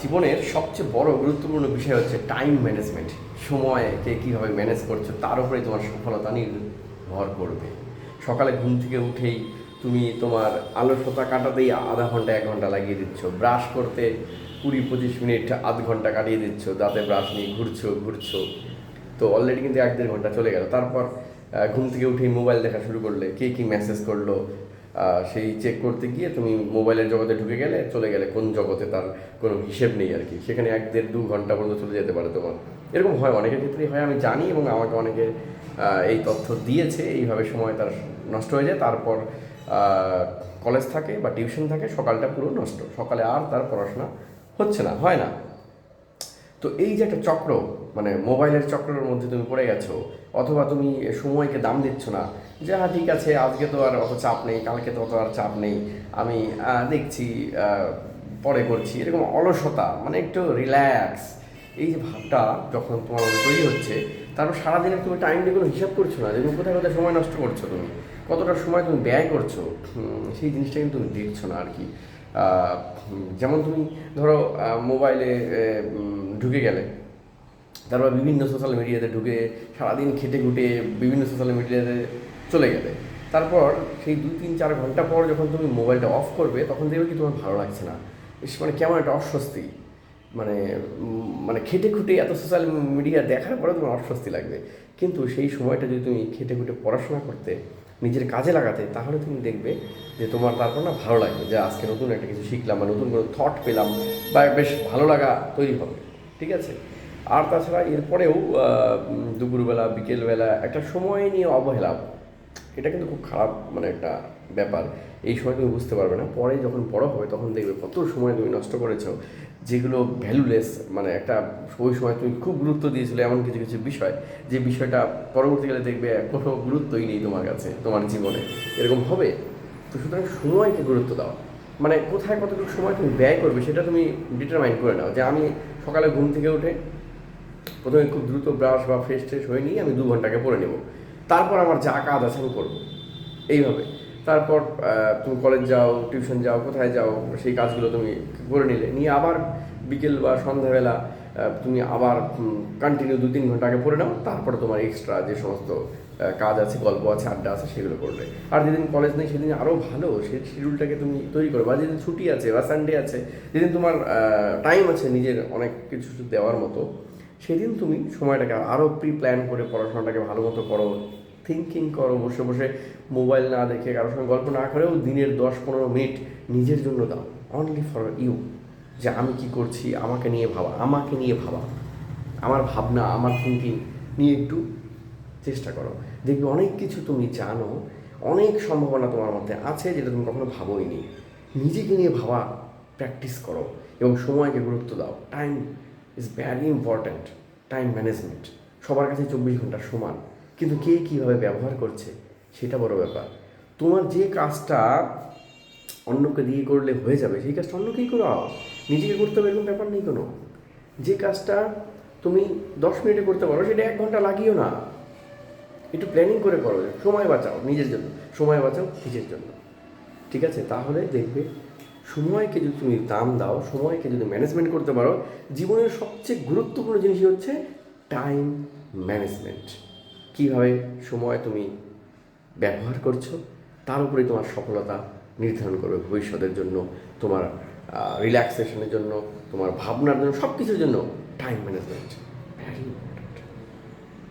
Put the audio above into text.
জীবনের সবচেয়ে বড় গুরুত্বপূর্ণ বিষয় হচ্ছে টাইম ম্যানেজমেন্ট সময়কে কীভাবে ম্যানেজ করছ, তার উপরে তোমার সফলতা নির্ভর করবে। সকালে ঘুম থেকে উঠেই তুমি তোমার আলসতা কাটাতেই আধা ঘণ্টা, এক ঘণ্টা লাগিয়ে দিচ্ছ। ব্রাশ করতে কুড়ি পঁচিশ মিনিট, আধ ঘণ্টা কাটিয়ে দিচ্ছ। দাঁতে ব্রাশ নিয়ে ঘুরছো ঘুরছো। তো অলরেডি কিন্তু এক দেড় ঘণ্টা চলে গেল। তারপর ঘুম থেকে উঠেই মোবাইল দেখা শুরু করলে, কে কী মেসেজ করল সেই চেক করতে গিয়ে তুমি মোবাইলের জগতে ঢুকে গেলে চলে গেলে কোন জগতে তার কোনো হিসেব নেই আর কি। সেখানে এক দেড় দু ঘণ্টা পর্যন্ত চলে যেতে পারে তোমার। এরকম হয়, অনেকের ক্ষেত্রেই হয়, আমি জানি এবং আমাকে অনেকে এই তথ্য দিয়েছে। এইভাবে সময় তার নষ্ট হয়ে যায়, তারপর কলেজ থাকে বা টিউশন থাকে, সকালটা পুরো নষ্ট। সকালে আর তার পড়াশোনা হচ্ছে না, হয় না। তো এই যে একটা চক্র মানে মোবাইলের চক্রের মধ্যে তুমি পড়ে গেছো, অথবা তুমি সময়কে দাম দিচ্ছ না, যে হ্যাঁ ঠিক আছে, আজকে তো আর অত চাপ নেই, কালকে তো অত আর চাপ নেই, আমি দেখছি পরে করছি। এরকম অলসতা মানে একটু রিল্যাক্স। এই যে ভাবটা যখন তোমার তৈরি হচ্ছে, তারপর সারাদিনের তুমি টাইম দিয়ে কোনো হিসাব করছ না যে, তুমি কোথায় কোথায় সময় নষ্ট করছ তুমি? কতটা সময় তুমি ব্যয় করছ? সেই জিনিসটা কিন্তু তুমি দেখছ না আর কি। যেমন তুমি ধরো মোবাইলে ঢুকে গেলে। তারপর বিভিন্ন সোশ্যাল মিডিয়াতে ঢুকে, সারাদিন খেটে খুটে বিভিন্ন সোশ্যাল মিডিয়াতে চলে গেলে। তারপর সেই দুই তিন চার ঘণ্টা পর যখন তুমি মোবাইলটা অফ করবে, তখন দেখবে কি তোমার ভালো লাগছে না। মানে কেমন একটা অস্বস্তি। মানে মানে খেটে খুটে এত সোশ্যাল মিডিয়া দেখার পরে তোমার অস্বস্তি লাগবে। কিন্তু সেই সময়টা যদি তুমি খেটে খুটে পড়াশোনা করতে, নিজের কাজে লাগাতে, তাহলে তুমি দেখবে যে তোমার তারপর না ভালো লাগবে। যে আজকে নতুন একটা কিছু শিখলাম বা নতুন কোনো থট পেলাম বা বেশ ভালো লাগা তৈরি হবে। ঠিক আছে? আর তাছাড়া এরপরেও দুপুরবেলা, বিকেলবেলা একটা সময় নিয়ে অবহেলা। এটা কিন্তু খুব খারাপ মানে একটা ব্যাপার। এই সময় তুমি বুঝতে পারবে না। পরে যখন বড় হবে, তখন দেখবে কত সময় তুমি নষ্ট করেছ, যেগুলো ভ্যালুলেস মানে একটা ওই সময় তুমি খুব গুরুত্ব দিয়েছিলে এমন কিছু কিছু বিষয়, যে বিষয়টা পরবর্তীকালে দেখবে কোনো গুরুত্বই নেই তোমার কাছে, তোমার জীবনে। এরকম হবে? তো সুতরাং সময়কে গুরুত্ব দাও। মানে কোথায় কতটুকু সময় তুমি ব্যয় করবে সেটা তুমি ডিটারমাইন করে নাও। যে আমি সকালে ঘুম থেকে উঠে প্রথমে খুব দ্রুত ব্রাশ বা ফ্রেশ ট্রেশ হয়ে নিয়ে আমি দু ঘন্টাকে পড়ে নেব। তারপর আমার যা কাজ আছে আমি করব। এইভাবে। তারপর তুমি কলেজ যাও টিউশন যাও, কোথায় যাও, সেই কাজগুলো তুমি করে নিলে। নিয়ে আবার বিকেল বা সন্ধ্যাবেলা তুমি আবার কন্টিনিউ দু তিন ঘণ্টা আগে পড়ে নাও, তারপরে তোমার এক্সট্রা যে সমস্ত কাজ আছে, গল্প আছে, আড্ডা আছে, সেগুলো করলে আর যেদিন কলেজ নেই, সেদিন আরও ভালো সেই শিডিউলটাকে তুমি তৈরি করো বা যেদিন ছুটি আছে বা সানডে আছে, যেদিন তোমার টাইম আছে নিজের অনেক কিছু দেওয়ার মতো, সেদিন তুমি সময়টাকে আরও প্রি প্ল্যান করে, পড়াশোনাটাকে ভালো মতো করো থিঙ্কিং করো, বসে বসে মোবাইল না দেখে, কারোর সঙ্গে গল্প না করেও দিনের দশ পনেরো মিনিট নিজের জন্য দাও অনলি ফর ইউ যে আমি কি করছি, আমাকে নিয়ে ভাবা, আমাকে নিয়ে ভাবা। আমার ভাবনা, আমার থিঙ্কিং নিয়ে একটু চেষ্টা করো। দেখবে অনেক কিছু তুমি জানো, অনেক সম্ভাবনা তোমার মধ্যে আছে যেটা তুমি কখনো ভাবোইনি নিজেকে নিয়ে ভাবা প্র্যাকটিস করো এবং সময়কে গুরুত্ব দাও। Time is very important time management সবার কাছে চব্বিশ ঘণ্টা সমান। কিন্তু কে কীভাবে ব্যবহার করছে, সেটা বড় ব্যাপার। তোমার যে কাজটা অন্যকে দিয়ে করলে হয়ে যাবে, সেই কাজটা অন্যকেই করো। নিজেকে করতে হবে এরকম ব্যাপার নেই কোনো। যে কাজটা তুমি দশ মিনিটে করতে পারো, সেটা এক ঘণ্টা লাগিও না। একটু প্ল্যানিং করে করো, সময় বাঁচাও নিজের জন্য। সময় বাঁচাও নিজের জন্য। ঠিক আছে? তাহলে দেখবে সময়কে যদি তুমি দাম দাও, সময়কে যদি ম্যানেজমেন্ট করতে পারো, জীবনের সবচেয়ে গুরুত্বপূর্ণ জিনিসই হচ্ছে টাইম ম্যানেজমেন্ট কীভাবে সময় তুমি ব্যবহার করছ, তার উপরে তোমার সফলতা নির্ধারণ করবে ভবিষ্যতের জন্য, তোমার রিল্যাক্সেশনের জন্য, তোমার ভাবনার জন্য সব কিছুর জন্য টাইম ম্যানেজমেন্ট ভ্যারি